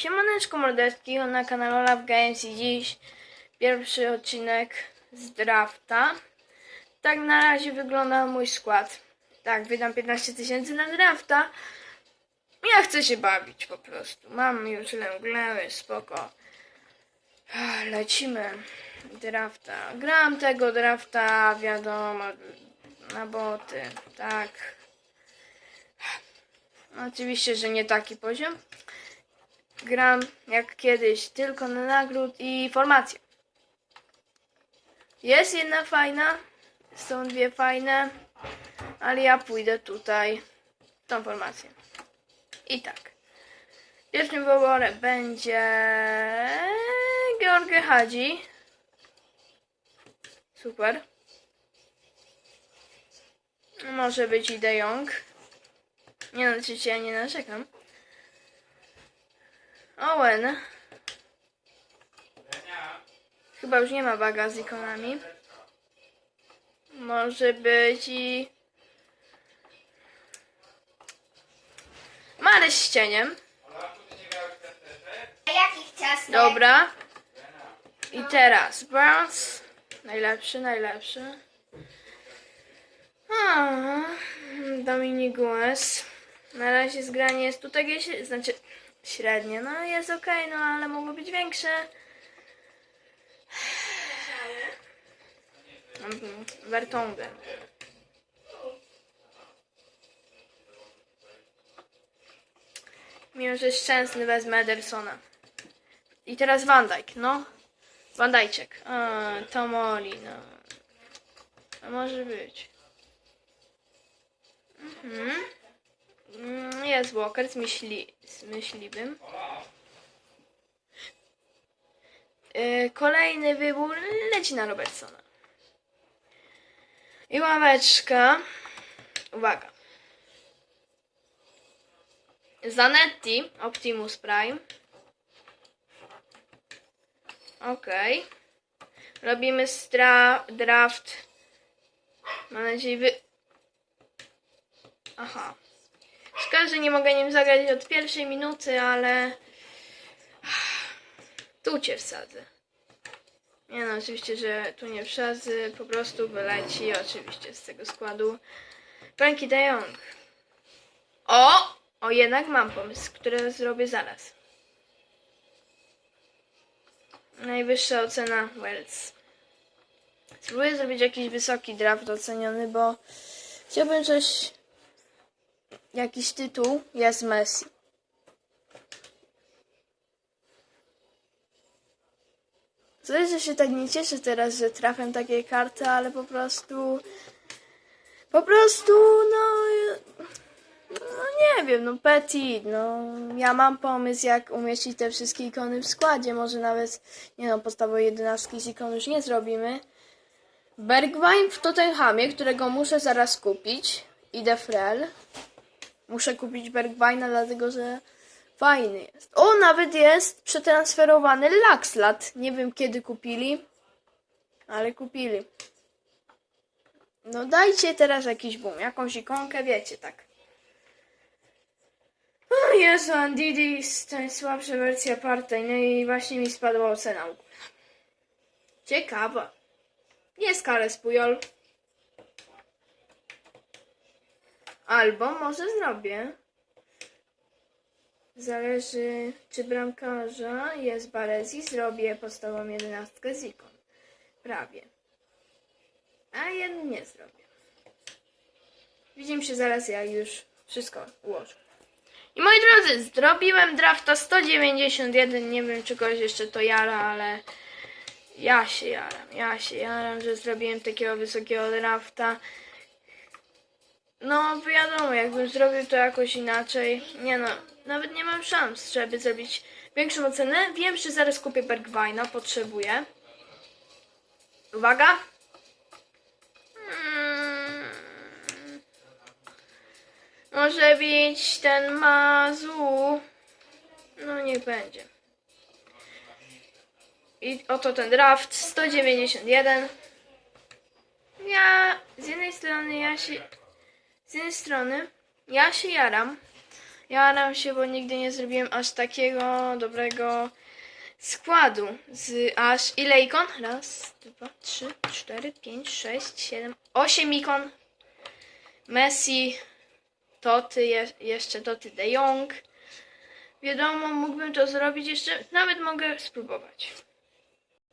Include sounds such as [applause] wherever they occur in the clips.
Siemaneczko mordeczki, na kanale Olaf Games i dziś pierwszy odcinek z drafta. Tak na razie wygląda mój skład. Tak, wydam 15 tysięcy na drafta. Ja chcę się bawić po prostu. Mam już lęgleły, spoko. Lecimy. Drafta. Gram tego drafta, wiadomo, na boty. Tak. Oczywiście, że nie taki poziom gram jak kiedyś, tylko na nagród i formację. Jest jedna fajna, są dwie fajne, ale ja pójdę tutaj w tą formację. I tak. Pierwszym wyborem będzie George Hadzi. Super. Może być i De Jong. Nie no, ja nie narzekam. Owen. Chyba już nie ma baga z ikonami. Może być i... Maryś z cieniem. A jakich ciastek? Dobra. I teraz Browns. Najlepszy, najlepszy. A, Dominik Gues. Na razie zgranie jest tu takie, się- znaczy średnie, no jest okej, no ale mogło być większe. Mhm, Vertonghen. Mimo, że szczęsny, wezmę Edersona. I teraz Van Dijk, no. Van Dijczek. A, Tomoli, no. A może być. Mm, Jest Walker z, myśli, z myśliwym. Yy, Kolejny wybór leci na Robertsona. I ławeczka. Uwaga. Zanetti, Optimus Prime. Okej. Robimy stra draft. Mam nadzieję wy... Aha. Szkoda, że nie mogę nim zagrać od pierwszej minuty, ale... Tu cię wsadzę. Nie no, oczywiście, że tu nie wsadzę. Po prostu wyleci oczywiście z tego składu. Frankie de Jong. O! O, jednak mam pomysł, który zrobię zaraz. Najwyższa ocena Wells. Spróbuję zrobić jakiś wysoki draft oceniony, bo chciałbym coś. Jakiś tytuł jest Messi. Coś, że się tak nie cieszę teraz, że trafiam takie karty, ale po prostu. Po prostu, no. No nie wiem, no Petit, no ja mam pomysł jak umieścić te wszystkie ikony w składzie, może nawet, nie no, podstawowej jedenastki z ikon już nie zrobimy. Bergwijn w Tottenhamie, którego muszę zaraz kupić i Defrel. Muszę kupić Bergwijna, dlatego że fajny jest. O, nawet jest przetransferowany Laxlat. Nie wiem kiedy kupili, ale kupili. No dajcie teraz jakiś boom, jakąś ikonkę, wiecie, tak. O Jezu, Andidis to jest słabsza wersja partej, no i właśnie mi spadła ocena. Ciekawa. Jest Kares Pujol. Albo może zrobię. Zależy, czy bramkarza jest Baresi, zrobię podstawową jedenastkę z ikon. Prawie. A jeden nie zrobię. Widzimy się zaraz, jak już wszystko ułożę. I moi drodzy, zrobiłem drafta 191. Nie wiem, czy kogoś jeszcze to jara, ale ja się jaram. Ja się jaram, że zrobiłem takiego wysokiego drafta. No, wiadomo, jakbym zrobił to jakoś inaczej. Nie no, nawet nie mam szans, żeby zrobić większą ocenę. Wiem, że zaraz kupię Bergwajna, potrzebuję. Uwaga. Mm. Może być ten Mazu. No niech będzie. I oto ten draft 191. Ja z jednej strony ja się z jednej strony ja się jaram Jaram się, bo nigdy nie zrobiłem aż takiego dobrego składu. Z aż ile ikon? Raz, dwa, trzy, cztery, pięć, sześć, siedem, osiem ikon. Messi, Toty, je, jeszcze Toty de Jong. Wiadomo, mógłbym to zrobić jeszcze, nawet mogę spróbować.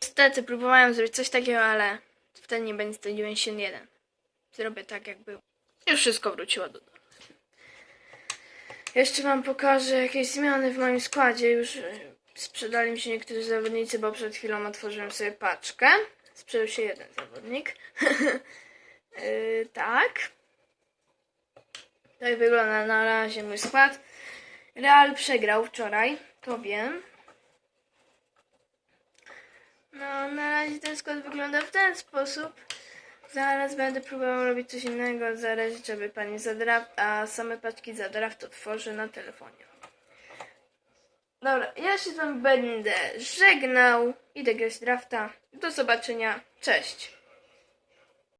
Niestety, próbowałem zrobić coś takiego, ale wtedy nie będzie 191. Zrobię tak, jak było. Już wszystko wróciło do domu. Jeszcze wam pokażę jakieś zmiany w moim składzie. Już e, sprzedali mi się niektórzy zawodnicy, bo przed chwilą otworzyłem sobie paczkę. Sprzedał się jeden zawodnik. Yy, [laughs] tak. Tak wygląda na razie mój skład. Real przegrał wczoraj, to wiem. No, na razie ten skład wygląda w ten sposób. Zaraz będę próbował robić coś innego, zależy żeby pani za draft, a same paczki za draft otworzę na telefonie. Dobra, ja się z wami będę żegnał. Idę grać drafta. Do zobaczenia. Cześć.